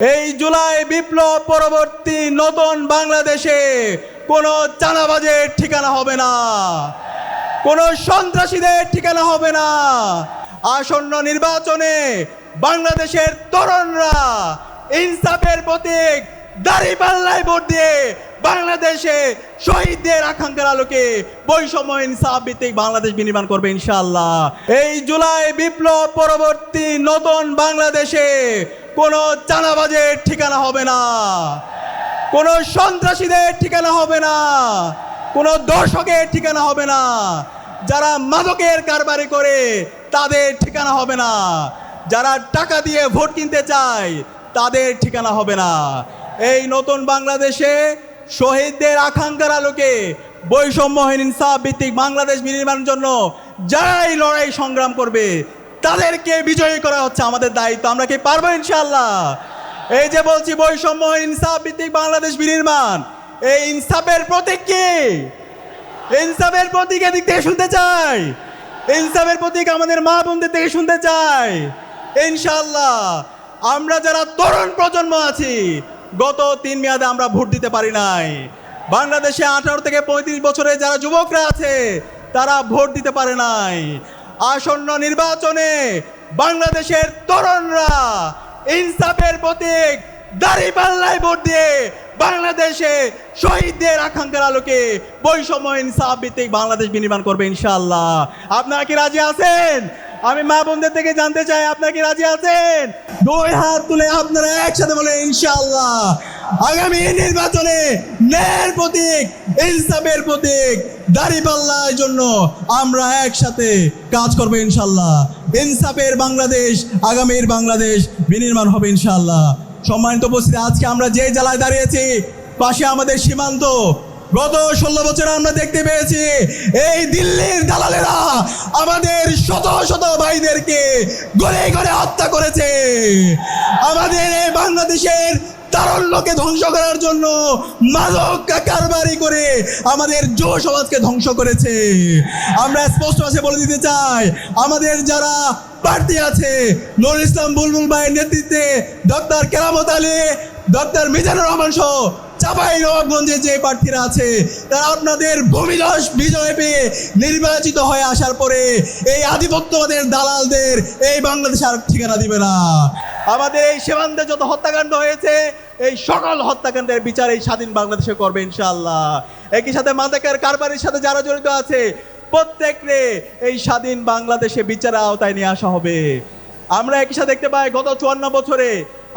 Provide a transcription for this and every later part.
এই জুলাই বিপ্লব পরবর্তী নতুন বাংলাদেশে কোনো চাঁদাবাজের ঠিকানা হবে না। কোনো সন্ত্রাসীদের ঠিকানা হবে না। আসন্ন নির্বাচনে বাংলাদেশের তরুণরা ইনসাফের প্রতীক, দাড়ি পাল্লায় ভোট দিয়ে বাংলাদেশে শহীদদের আকাঙ্ক্ষার আলোকে বৈষম্য ইনসাফ ভিত্তিক বাংলাদেশ বিনির্মাণ করবে ইনশাল্লাহ এই জুলাই বিপ্লব পরবর্তী নতুন বাংলাদেশে কোনো চাঁদাবাজের ঠিকানা হবে না। কোনো সন্ত্রাসীদের ঠিকানা হবে না। কোনো দর্শকের ঠিকানা হবে না। যারা মাদকের কারবারি করে, তাদের ঠিকানা হবে না। যারা টাকা দিয়ে ভোট কিনতে চায়, তাদের ঠিকানা হবে না। এই নতুন বাংলাদেশে শহীদদের আকাঙ্ক্ষার আলোকে বৈষম্যহীন ইনসাফ ভিত্তিক বাংলাদেশ বিনির্মাণের জন্য যারাই লড়াই সংগ্রাম করবে তাদেরকে বিজয়ী করা হচ্ছে আমাদের দায়িত্ব। আমরা কি পারব ইনশাল্লাহ এই যে বলছি বৈষম্য ইনসাফ ভিত্তিক বাংলাদেশ বিনির্মাণ। এই ইনসাফের প্রতীক কি? ইনসাফের প্রতীক এদিক থেকে শুনতে চাই। ইনসাফের প্রতীক আমাদের মা বোনদের থেকে শুনতে চাই। ইনশাল্লাহ আমরা যারা তরুণ প্রজন্ম আছি, গত তিন মেয়াদে আমরা ভোট দিতে পারি নাই। বাংলাদেশে আঠারো থেকে পঁয়ত্রিশ বছরে যারা যুবকরা আছে, তারা ভোট দিতে পারে নাই। আসন্ন নির্বাচনে বাংলাদেশের তরুণরা ইনসাফের প্রতীক, দাড়ি পাল্লায় ভোট দিয়ে বাংলাদেশে শহীদদের আকাঙ্ক্ষার আলোকে বৈষম্য ইনসাফ ভিত্তিক বাংলাদেশ বিনির্মাণ করবে ইনশাল্লাহ আপনারা কি রাজি আছেন? আমি মা বোনদের থেকে জানতে চাই, আপনারা কি রাজি আছেন? দুই হাত তুলে আপনারা একসাথে বলে ইনশাআল্লাহ। আগামী নির্বাচনে ন্যায়ের প্রতীক, ইনসাফের প্রতীক দাড়িপাল্লার জন্য আমরা একসাথে কাজ করব ইনশাল্লাহ ইনসাফের বাংলাদেশ, আগামীর বাংলাদেশ বিনির্মাণ হবে ইনশাল্লাহ সম্মানিত উপস্থিতি, আজকে আমরা যে জেলায় দাঁড়িয়েছি, পাশে আমাদের সীমান্ত গত ষোলো বছর আমরা দেখতে পেয়েছি, এই দিল্লির দালালেরা আমাদের শত শত ভাইদেরকে গড়ে গড়ে হত্যা করেছে। আমাদের এই বাংলাদেশের তারল্যকে ধ্বংস করার জন্য মাদক কারবারি করে আমাদের যুব সমাজকে ধ্বংস করেছে। আমরা স্পষ্ট ভাষায় বলে দিতে চাই, আমাদের যারা প্রার্থী আছে, নুরুল ইসলাম বুলবুল ভাইয়ের নেতৃত্বে ডক্টর কেরামত আলী, ডক্টর মিজানুর রহমান সহ চাপাই নবাবগঞ্জে যে প্রার্থীরা আছে, তারা আপনাদের ভূমিদশ বিজয় পেয়ে নির্বাচিত হয়ে আসার পরে এই আধিপত্যবাদের দালালদের এই বাংলাদেশ আর ঠিকানা দিবে না। আমাদের এই সীমান্তে যত হত্যাকাণ্ড হয়েছে, এই সকল হত্যাকাণ্ডের বিচার এই স্বাধীন বাংলাদেশে করবে ইনশাআল্লাহ। একই সাথে মাদকের কারবারির সাথে যারা জড়িত আছে প্রত্যেকরে এই স্বাধীন বাংলাদেশে বিচারের আওতায় নিয়ে আসা হবে। আমরা একই সাথে দেখতে পাই, গত চুয়ান্ন বছরে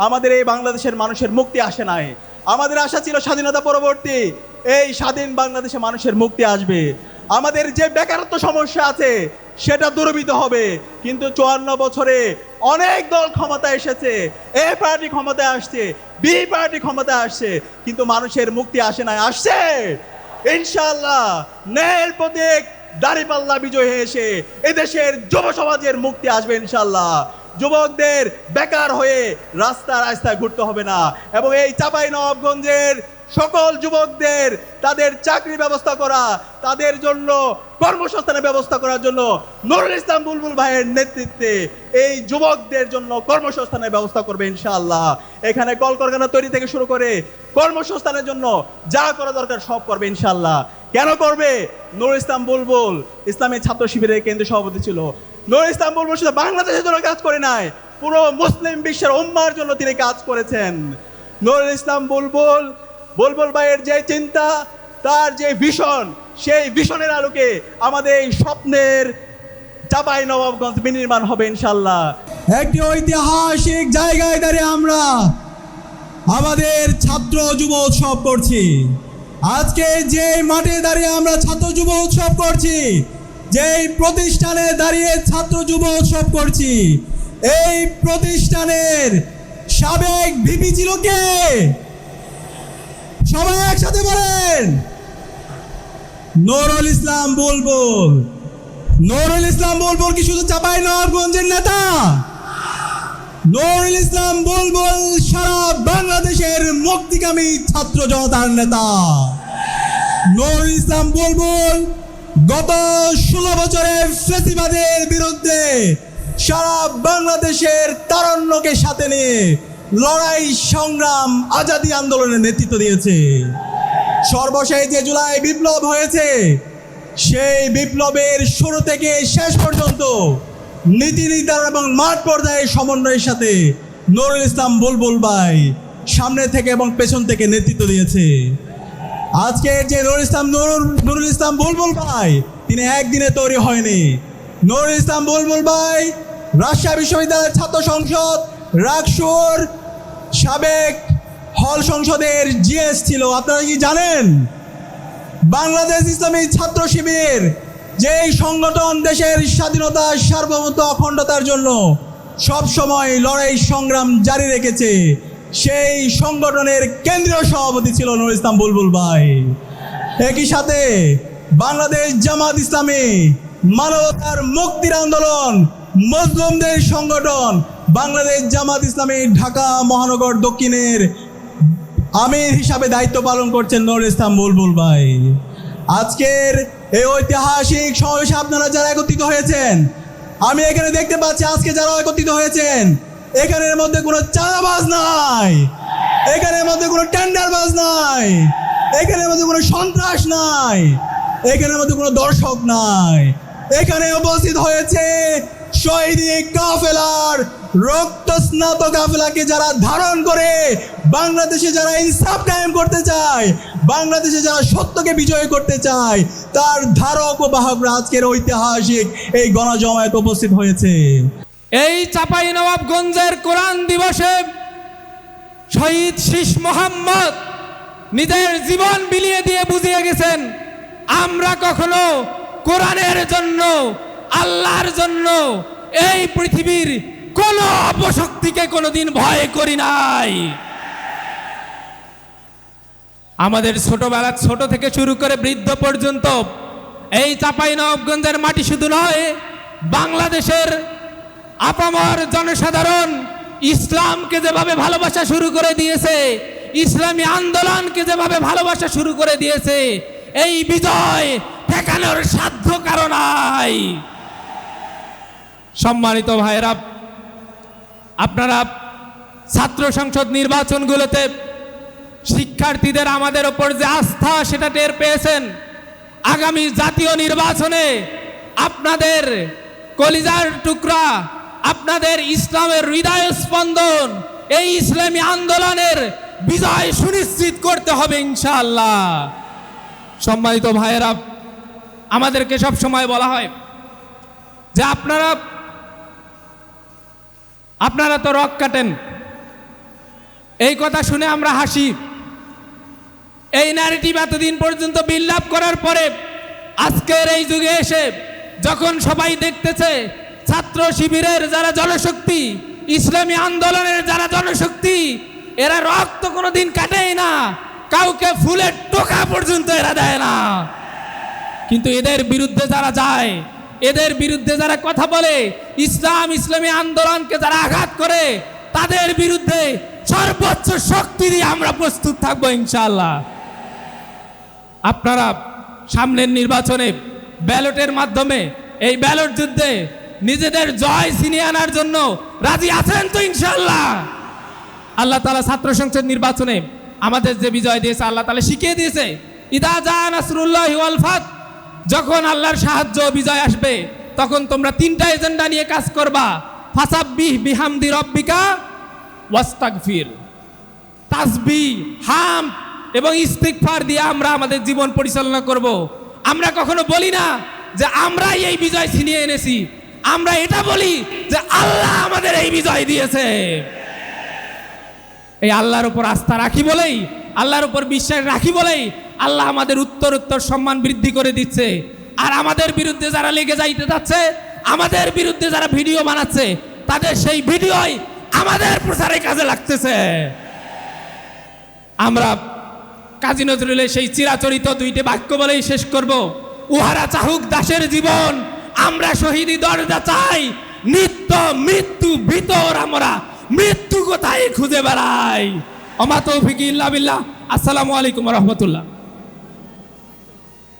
আমাদের এই বাংলাদেশের মানুষের মুক্তি আসে নাই। আমাদের আশা ছিল স্বাধীনতা পরবর্তী। এই স্বাধীন বাংলাদেশে মানুষের মুক্তি আসবে। আমাদের যে বেকারত্ব সমস্যা আছে, সেটা দূরীভূত হবে। কিন্তু চুয়ান্ন বছরে অনেক দল ক্ষমতা এসেছে। এ পার্টি ক্ষমতায় আসছে, বি পার্টি ক্ষমতায় আসছে। কিন্তু মানুষের মুক্তি আসে নাই, আসছে। ইনশাল্লাহ ন্যায়ের প্রতীক দাঁড়িপাল্লা বিজয় হয়ে এসে এদেশের যুব সমাজের মুক্তি আসবে ইনশাআল্লাহ। যুবকদের বেকার হয়ে রাস্তা রাস্তায় ঘুরতে হবে না। এবং এই চাপাই নবাবগঞ্জের সকল যুবকদের তাদের চাকরি ব্যবস্থা করা, তাদের জন্য কর্মসংস্থানের ব্যবস্থা করার জন্য নুরুল ইসলাম বুলবুল ভাইয়ের নেতৃত্বে এই যুবকদের জন্য কর্মসংস্থানের ব্যবস্থা করবে ইনশাআল্লাহ। এখানে কলকারখানা তৈরি থেকে শুরু করে কর্মসংস্থানের জন্য যা করা দরকার সব করবে ইনশাআল্লাহ। কেন করবে? নুরুল ইসলাম বুলবুল ইসলামী ছাত্র শিবিরের কেন্দ্রীয় সভাপতি ছিল। নুরুল ইসলাম বুলবুল শুধু বাংলাদেশের জন্য কাজ করে নাই, পুরো মুসলিম বিশ্বের উম্মার জন্য তিনি কাজ করেছেন। নুরুল ইসলাম বুলবুল বুলবুল ভাইয়ের যে চিন্তা, তার যে ভিশন সেই ভিশনের আলোকে আমাদের এই স্বপ্নের চাপাই নবাবগঞ্জ বিনির্মাণ হবে ইনশাল্লাহ। একটি ঐতিহাসিক জায়গায় দাঁড়িয়ে আমরা আমাদের ছাত্র যুব উৎসব করছি। আজকে যে মাঠে দাঁড়িয়ে আমরা ছাত্র যুব উৎসব করছি যেই প্রতিষ্ঠানে দাঁড়িয়ে ছাত্র যুব উৎসব করছি, এই প্রতিষ্ঠানের সাবেক ভিপি ছিল কে? সবাই একসাথে বলেন। নুরুল ইসলাম বুলবুল। নুরুল ইসলাম বুলবুল কি শুধু চাপাই নবাবগঞ্জের নেতা? নুরুল ইসলাম বুলবুল সারা বাংলাদেশের মুক্তিকামী ছাত্র জনতার নেতা। নুরুল ইসলাম বুলবুল গত ষোলো বছরের ফেসিবাদের বিরুদ্ধে সারা বাংলাদেশের তারণ্যকে সাথে নিয়ে লড়াই, সংগ্রাম, আজাদি আন্দোলনের নেতৃত্ব দিয়েছে। সর্বশেষ যে জুলাই বিপ্লব হয়েছে, সেই বিপ্লবের শুরু থেকে শেষ পর্যন্ত নীতি নির্ধারণ এবং মাঠ পর্যায়ে সমন্বয়ের সাথে নুরুল ইসলাম বুলবুল ভাই সামনে থেকে এবং পেছন থেকে নেতৃত্ব দিয়েছে। আজকে যে নুরুল ইসলাম, নুরুল নুরুল ইসলাম বুলবুল ভাই, তিনি একদিনে তৈরি হয়নি। নুরুল ইসলাম বুলবুল ভাই, রাজশাহী বিশ্ববিদ্যালয়ের ছাত্র সংসদ রাকসুর সাবেক হল সংসদের জিএস ছিল। আপনারা কি জানেন? বাংলাদেশ ইসলামী ছাত্র শিবির, যেই সংগঠন দেশের স্বাধীনতা সার্বভৌমত্ব, অখণ্ডতার জন্য সব সময় লড়াই সংগ্রাম জারি রেখেছে। সেই সংগঠনের কেন্দ্রীয় সভাপতি ছিল নুর ইসলাম বুলবুল ভাই। একই সাথে বাংলাদেশ জামাত ইসলামী, মানবতার মুক্তির আন্দোলন মজলুমদের সংগঠন, বাংলাদেশ জামাত ইসলামী ঢাকা মহানগর দক্ষিণের আমির হিসাবে দায়িত্ব পালন করছেন নুর ইসলাম বুলবুল ভাই। আজকের এই ঐতিহাসিক সমাবেশে আপনারা যারা একত্রিত হয়েছেন, আমি এখানে দেখতে পাচ্ছি আজকে যারা একত্রিত হয়েছেন এখানের মধ্যে কোনো চাঁদাবাজ নাই। এখানের মধ্যে কোনো টেন্ডারবাজ নাই। এখানের মধ্যে কোনো সন্ত্রাস নাই। এখানের মধ্যে কোনো দর্শক নাই। এখানে উপস্থিত হয়েছে শহীদি কাফেলার রক্ত স্নাত কাফেলাকে যারা ধারণ করে বাংলাদেশে যারা ইনসাফ কায়েম করতে চায়, বাংলাদেশে যারা সত্যকে বিজয় করতে চায়, তার ধারক ও বাহকরা আজকের ঐতিহাসিক এই গণজমায়েত উপস্থিত হয়েছে। এই চাপাই নবাবগঞ্জের কোরআন দিবসে শহীদ শীষ মোহাম্মদ নিজের জীবন বিলিয়ে দিয়ে বুঝিয়ে গেছেন, আমরা কখনো কোরআনের জন্য, আল্লাহর জন্য এই পৃথিবীর কোন অপশক্তিকে কোনোদিন ভয় করি নাই। আমাদের ছোটবেলা, ছোট থেকে শুরু করে বৃদ্ধ পর্যন্ত এই চাপাই নবাবগঞ্জের মাটি শুধু নয়, বাংলাদেশের আপামর জনসাধারণ, ইসলামকে যেভাবে ভালোবাসা শুরু করে দিয়েছে, ইসলামী আন্দোলনকে যেভাবে ভালোবাসা শুরু করে দিয়েছে, এই বিজয় ঠেকানোর সাধ্য কারণ সম্মানিত ভাইরা আপনারা ছাত্র সংসদ নির্বাচনগুলোতে শিক্ষার্থীদের আমাদের ওপর যে আস্থা, সেটা টের পেয়েছেন। আগামী জাতীয় নির্বাচনে আপনাদের কলিজার টুকরা আপনাদের ইসলামের হৃদয় স্পন্দন, এই ইসলামী আন্দোলনের বিজয় সুনিশ্চিত করতে হবে ইনশাআল্লাহ। সম্মানিত ভাইয়েরা, আমাদেরকে সব সময় বলা হয় যে আপনারা আপনারা তো রক কাটেন। এই কথা শুনে আমরা হাসি। এই ন্যারেটিভ এতদিন পর্যন্ত বিল্ড আপ করার পরে আজকের এই যুগে এসে যখন সবাই দেখতেছে ছাত্র শিবিরের যারা জনশক্তি, ইসলামী আন্দোলনের যারা জনশক্তি, এরা রক্ত কোনোদিন কাটেই না, কাউকে ফুলের টোকা পর্যন্ত এরা দেয় না। কিন্তু এদের বিরুদ্ধে যারা যায়, এদের বিরুদ্ধে যারা কথা বলে, ইসলাম, ইসলামী আন্দোলনকে যারা আঘাত করে, তাদের বিরুদ্ধে সর্বোচ্চ শক্তি দিয়ে আমরা প্রস্তুত থাকব ইনশাল্লাহ আপনারা সামনের নির্বাচনে ব্যালটের মাধ্যমে, এই ব্যালট যুদ্ধে নিজেদের জয় ছিনিয়ে আনার জন্য রাজি আছেন তো ইনশাল্লাহ আল্লাহ তালা ছাত্র সংসদ নির্বাচনে আমাদের যে বিজয় দিয়েছে, আল্লাহ তালা শিখিয়ে দিয়েছে, ইদা জা যখন আল্লাহর সাহায্য বিজয় আসবে, তখন তোমরা তিনটা এজেন্ডা নিয়ে কাজ করবা। ফাসাব্বিহ বিহামদি রব্বিকা ওয়াস্তাগফির তাসবি হাম এবং ইস্তিগফার দিয়ে আমরা আমাদের জীবন পরিচালনা করব। আমরা কখনো বলি না যে আমরাই এই বিজয় ছিনিয়ে এনেছি। আমরা এটা বলি যে আল্লাহ আমাদের এই বিজয় দিয়েছে। এই আল্লাহর উপর আস্থা রাখি বলেই, আল্লাহর উপর বিশ্বাস রাখি বলেই আল্লাহ আমাদের উত্তর উত্তর সম্মান বৃদ্ধি করে দিচ্ছে। আর আমাদের বিরুদ্ধে যারা লেগে যাইতে যাচ্ছে, আমাদের বিরুদ্ধে যারা ভিডিও বানাচ্ছে, তাদের সেই ভিডিওই আমাদের প্রচারে কাজে লাগতেছে। আমরা কাজী নজরুলের সেই চিরাচরিত দুইটি বাক্য বলেই শেষ করব। উহারা চাহুক দাসের জীবন আমরা শহীদি দরজা চাই। নিত্য মৃত্যু ভিতর আমরা। মৃত্যু কোথায় খুঁজে বেড়াই? অমাতো তৌফিক ইল্লা বিল্লাহ। আসসালামু আলাইকুম রহমতুল্লাহ।